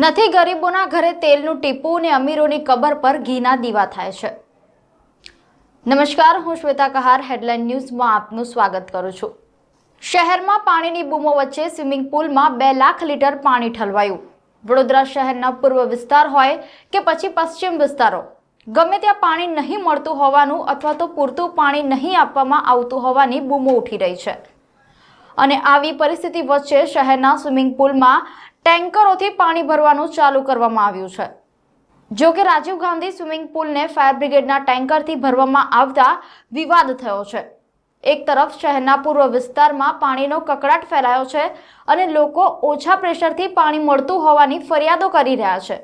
નથી, ગરીબોના ઘરે તેલનું ટીપું અને અમીરોની કબર પર ઘીના દીવા થાય છે. નમસ્કાર, હું શ્વેતા કહાર, હેડલાઇન ન્યૂઝમાં આપનું સ્વાગત કરું છું. શહેરમાં પાણીની બૂમો વચ્ચે સ્વિમિંગ પુલમાં બે લાખ લીટર પાણી ઠલવાયું. વડોદરા શહેરના પૂર્વ વિસ્તાર હોય કે પછી પશ્ચિમ વિસ્તારો, ગમે ત્યાં પાણી નહીં મળતું હોવાનું અથવા તો પૂરતું પાણી નહીં આપવામાં આવતું હોવાની બૂમો ઉઠી રહી છે. અને આવી પરિસ્થિતિ વચ્ચે શહેરના સ્વિમિંગ પુલમાં ટેન્કરોથી પાણી ભરવાનું ચાલુ કરવામાં આવ્યું છે. જો કે રાજીવ ગાંધી સ્વિમિંગ પુલને ફાયર બ્રિગેડના ટેન્કરથી ભરવામાં આવતા વિવાદ થયો છે. એક તરફ શહેરના પૂર્વ વિસ્તારમાં પાણીનો કકડાટ ફેલાયો છે અને લોકો ઓછા પ્રેશરથી પાણી મળતું હોવાની ફરિયાદો કરી રહ્યા છે.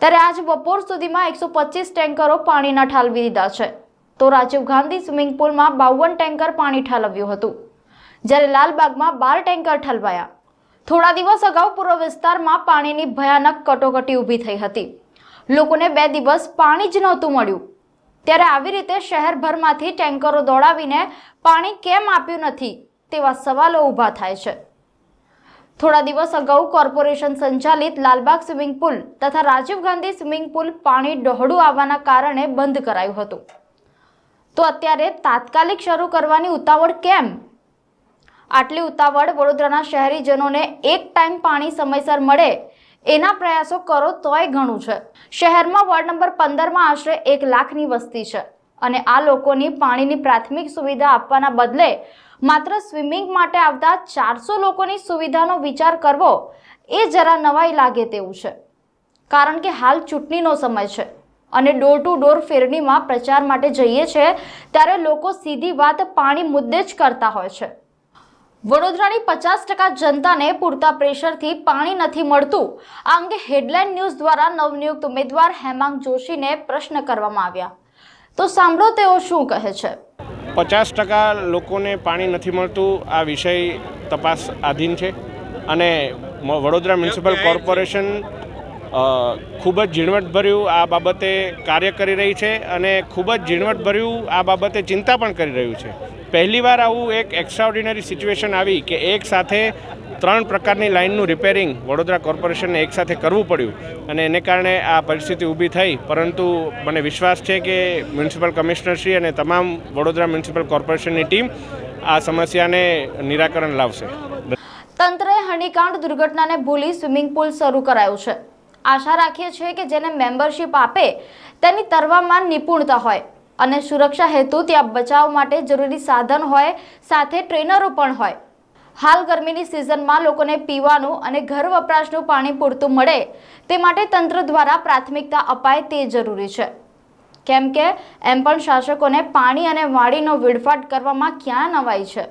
ત્યારે આજ બપોર સુધીમાં એકસો પચીસ ટેન્કરો પાણીના ઠાલવી દીધા છે. તો રાજીવ ગાંધી સ્વિમિંગ પુલમાં બાવન ટેન્કર પાણી ઠાલવ્યું હતું. જ્યારે લાલબાગમાં બાર ટેન્કર ઠલવાયા. થોડા દિવસ અગાઉ પૂર્વ વિસ્તારમાં પાણીની ભયાનક કટોકટી ઊભી થઈ હતી. લોકોને બે દિવસ પાણી જ નહોતું મળ્યું. ત્યારે આવી રીતે શહેરભરમાંથી ટેન્કરો દોડાવીને પાણી કેમ આપ્યું નથી તેવા સવાલો ઊભા થાય છે. થોડા દિવસ અગાઉ કોર્પોરેશન સંચાલિત લાલબાગ સ્વિમિંગ પુલ તથા રાજીવ ગાંધી સ્વિમિંગ પુલ પાણી ડહોળું આવવાના કારણે બંધ કરાયું હતું. તો અત્યારે તાત્કાલિક શરૂ કરવાની ઉતાવળ કેમ? આટલી ઉતાવળ વડોદરાના શહેરીજનોને એક ટાઈમ પાણી સમયસર મળે એના પ્રયાસો કરો તોય ઘણું છે. શહેરમાં વોર્ડ નંબર પંદરમાં આશરે એક લાખની વસ્તી છે અને આ લોકોની પાણીની પ્રાથમિક સુવિધા આપવાના બદલે માત્ર સ્વિમિંગ માટે આવતા ચારસો લોકોની સુવિધાનો વિચાર કરવો એ જરા નવાઈ લાગે તેવું છે. કારણ કે હાલ ચૂંટણીનો સમય છે અને ડોર ટુ ડોર ફેરણીમાં પ્રચાર માટે જઈએ છે ત્યારે લોકો સીધી વાત પાણી મુદ્દે જ કરતા હોય છે. વડોદરાની પચાસ ટકા જનતાને પૂરતા પ્રેશરથી પાણી નથી મળતું. આ અંગે હેડલાઇન ન્યૂઝ દ્વારા નવનિયુક્ત ઉમેદવાર હેમાંગ જોશીને પ્રશ્ન કરવામાં આવ્યા. તો સાંભળો તેઓ શું કહે છે. પચાસ ટકા લોકોને પાણી નથી મળતું, આ વિષય તપાસ આધીન છે. અને વડોદરા મ્યુનિસિપલ કોર્પોરેશન ખૂબ જ ઝીણવટભર્યું આ બાબતે કાર્ય કરી રહી છે અને ખૂબ જ ઝીણવટભર્યું આ બાબતે ચિંતા પણ કરી રહ્યું છે. પહેલીવાર આવું એક એક્સ્ટ્રાઓર્ડિનરી સિચ્યુએશન આવી કે એક સાથે ત્રણ પ્રકારની લાઇનનું રિપેરિંગ વડોદરા કોર્પોરેશનને એકસાથે કરવું પડ્યું અને એને કારણે આ પરિસ્થિતિ ઊભી થઈ. પરંતુ મને વિશ્વાસ છે કે મ્યુનિસિપલ કમિશનરશ્રી અને તમામ વડોદરા મ્યુનિસિપલ કોર્પોરેશનની ટીમ આ સમસ્યાને નિરાકરણ લાવશે. તંત્રએ હનીકાંડ દુર્ઘટનાને ભૂલી સ્વિમિંગ પુલ શરૂ કરાયું છે. આશા રાખીએ છીએ કે જેને મેમ્બરશિપ આપે, તેની તરવામાં નિપુણતા હોય અને સુરક્ષા હેતુ ત્યાં બચાવ માટે જરૂરી સાધન હોય, સાથે ટ્રેનરો પણ હોય. હાલ ગરમીની સિઝનમાં લોકોને પીવાનું અને ઘર વપરાશનું પાણી પૂરતું મળે, તે માટે તંત્ર દ્વારા પ્રાથમિકતા અપાય તે જરૂરી છે. કેમ કે, એમ પણ શાસકોને પાણી અને વાડીનો વિડફાટ કરવામાં ક્યાં નવાય છે?